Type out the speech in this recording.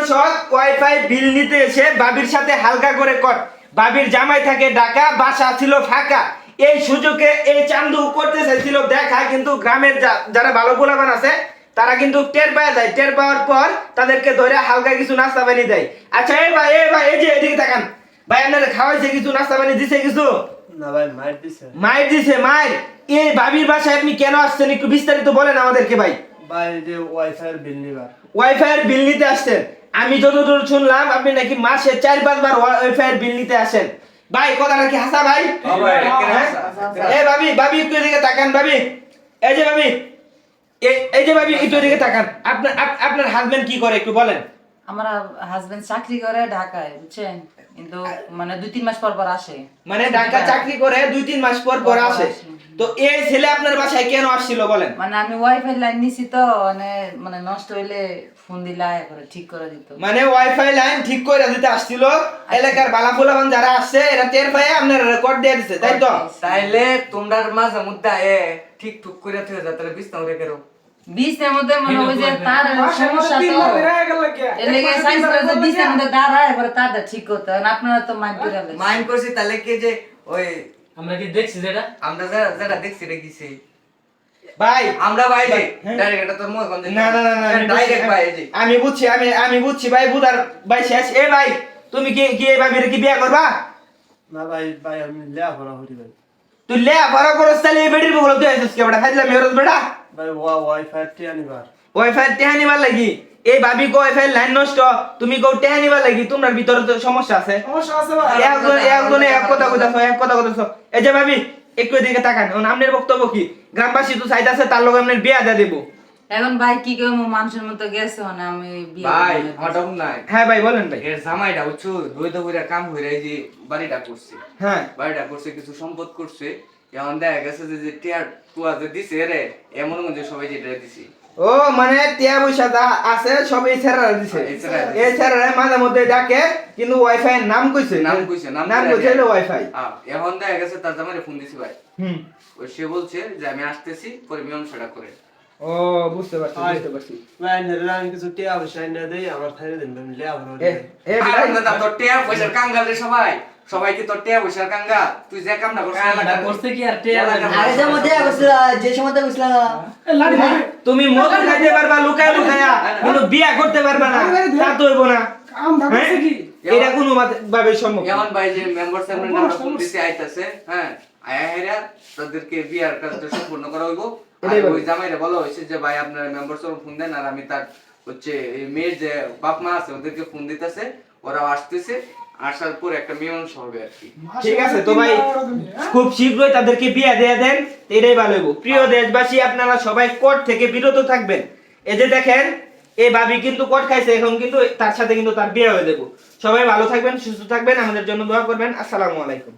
দর্শক ওয়াইফাই বিল নিতে এসে বাবির সাথে হালকা করে কট বাবির জামাই থাকে ঢাকা বাসা ছিল ফাঁকা। এই সুযোগে এই চান্দু করতে চাইছিল দেখা কিন্তু গ্রামের যারা ভালো পোলাপান আছে তারা কিন্তু টের পাওয়া যায়। টের পাওয়ার পর তাদেরকে ধরে হালকা কিছু নাস্তা বানিয়ে দেয়। আচ্ছা এই ভাই এই ভাই এই যে এদিকে তাকান। ভাই আপনারা খাওয়াইছে কিছু নাস্তা বানিয়ে দিছে কিছু? না ভাই মার দিছে। মায়ের দিছে মায়ের এই বাবির বাসায় আপনি কেন আসছেন? একটু বিস্তারিত বলেন আমাদেরকে ভাই। ভাই যে ওয়াইফাই বিল নিবার। ওয়াইফাই বিল নিতে আসছেন। আমি যতদূর শুনলাম আপনি নাকি মাসে চার পাঁচবার ওয়াইফাই বিল নিতে আসেন। ভাই কথাটা কি হাসা ভাই? হ্যাঁ হ্যাঁ? এই ভাবি ভাবি একটু এদিকে তাকান ভাবি। এই যে ভাবি এই- এই যে ভাবি একটু এদিকে তাকান। আপনার আপনার হাজবেন্ড কি করে একটু বলেন। আমার হাজবেন্ড চাকরি করে ঢাকায় বুঝছেন? কিন্তু মানে দুই তিন মাস পর পর আসে। মানে ঢাকা চাকরি করে দুই তিন মাস পর পর আসে। তো এই ছেলে আপনার বাসায় কেন আসছিল বলেন? মানে আমি ওয়াইফাই লাইন নিছি তো মানে মানে নষ্ট হইলে ফোন দিলে করে ঠিক করে দিত। মানে ওয়াইফাই লাইন ঠিক করে দিতে আসছিল। এলাকার বালাফুলাবান যারা আসছে এরা টের পায় আপনার রেকর্ড দিয়ে দিছে তাই তো? তাইলে তোমরা মাঝে মধ্যে এ ঠিক করে থুয়ে যা তাহলে কেরো মধ্যে মানে ওই যে তার সমস্যা তো। এর লেগে সাইন্স করে যে মধ্যে এবারে তারটা ঠিক করতে হয়। না আপনারা তো মাইন্ড করে মাইন্ড করছি তাহলে কি যে ওই আমরা কি দেখছি যেটা? আমরা যারা যারা দেখছি রে গেছি ভাই আমরা বাইরে হ্যাঁ। ডাইরেক্ট এটা তোর মুখ বন্ধ না না না ডাইরেক্ট বুঝছি, বাইরে আমি বুঝছি আমি আমি বুঝছি ভাই বুধার ভাই শেষ। এ ভাই তুমি কি কি এই ভাবির কি বিয়ে করবা? না ভাই ভাই আমি লেয়া ভরা হরি ভাই। তুই লে বড় করস তাহলে এই বেডির বগল তুই আইছিস কে বড় খাইলা মেরস বেড়া ভাই ওয়া ওয়াইফাই টিয়া নিবার ওয়াইফাই টেহা নিবার লাগি। এই ভাবি কো ওয়াইফাই লাইন নষ্ট। তুমি কো টেহা নিবার লাগি তোমার ভিতরে তো সমস্যা আছে। সমস্যা আছে ভাই। একজন একজনে এক কথা কইতাছ এক কথা কইতাছ। এই যে ভাবি একটু এদিকে তাকান আপনার বক্তব্য কি? গ্রামবাসী তো চাইতেছে তার লোক আপনার বিয়া দিয়ে দেবো। এখন ভাই কি কেমন মানুষের মতো গেছে মানে আমি ভাই হঠাৎ নাই। হ্যাঁ ভাই বলেন ভাই। এর জামাইটা উচ্চু দইতে কইরা কাম হইরা যে বাড়িটা করছে। হ্যাঁ। বাড়িটা করছে কিছু সম্পদ করছে। এখন দেখা গেছে যে যে টিয়ার টুয়া যে দিছে রে এমন যে সবাই যেটা দিছে। ও মানে টিয়া পয়সা আছে সব এই ছেড়া দিছে। এই ছেড়া মাঝে মধ্যে ডাকে কিন্তু ওয়াইফাই নাম কইছে। নাম কইছে নাম নাম কইছে দেয়। ওয়াইফাই এখন দেখা গেছে তার জামাইরে ফোন দিছি ভাই। হুম। ওই সে বলছে যে আমি আসতেছি পরে মীমাংসাটা করে ও বুঝতে পারছি বুঝতে পারছি। আমি কিছু টিয়া পয়সা এনে দেই আমার থাইরে দেন ভরা হরি এ এ আর তো তোর টিয়া পয়সার কাঙ্গাল রে সবাই। সবাই কি তোর টিয়া পয়সার কাঙ্গাল। তুই যে কামটা করছিস কামটা করছে কি আর টেয়া লাগবে? যে মধ্যে গেছিল যে সময় তুমি মদ খাইতে পারবা লুকায় লুকায়া। কিন্তু বিয়া করতে পারবা না। তা তো হইব না। হ্যাঁ? এটা কোনো ভাবে সম্ভব না। এখন ভাই যে মেম্বার নামটা আইতাছে হ্যাঁ? আয়া হেরা তাদেরকে বিয়ার কাজটা সম্পূর্ণ করা হইব। আর। ওই জামাইরে বলা হয়েছে যে ভাই আপনার মেম্বার সাহেব ফোন দেন আর আমি তার হচ্ছে মেয়ের যে বাপ মা আছে ওদেরকে ফোন দিতেছে ওরা আসতেছে আসার পর একটা মীমাংসা হবে আর কি। ঠিক আছে তো ভাই খুব শীঘ্রই তাদেরকে বিয়া দিয়ে দেন এটাই ভালো হইব। প্রিয় দেশবাসী আপনারা সবাই কোর্ট থেকে বিরত থাকবেন। এই যে দেখেন এই ভাবি কিন্তু কোর্ট খাইছে এখন কিন্তু তার সাথে কিন্তু তার বিয়ে হয়ে দেবো সবাই ভালো থাকবেন সুস্থ থাকবেন আমাদের জন্য দোয়া করবেন। আসসালামু আলাইকুম।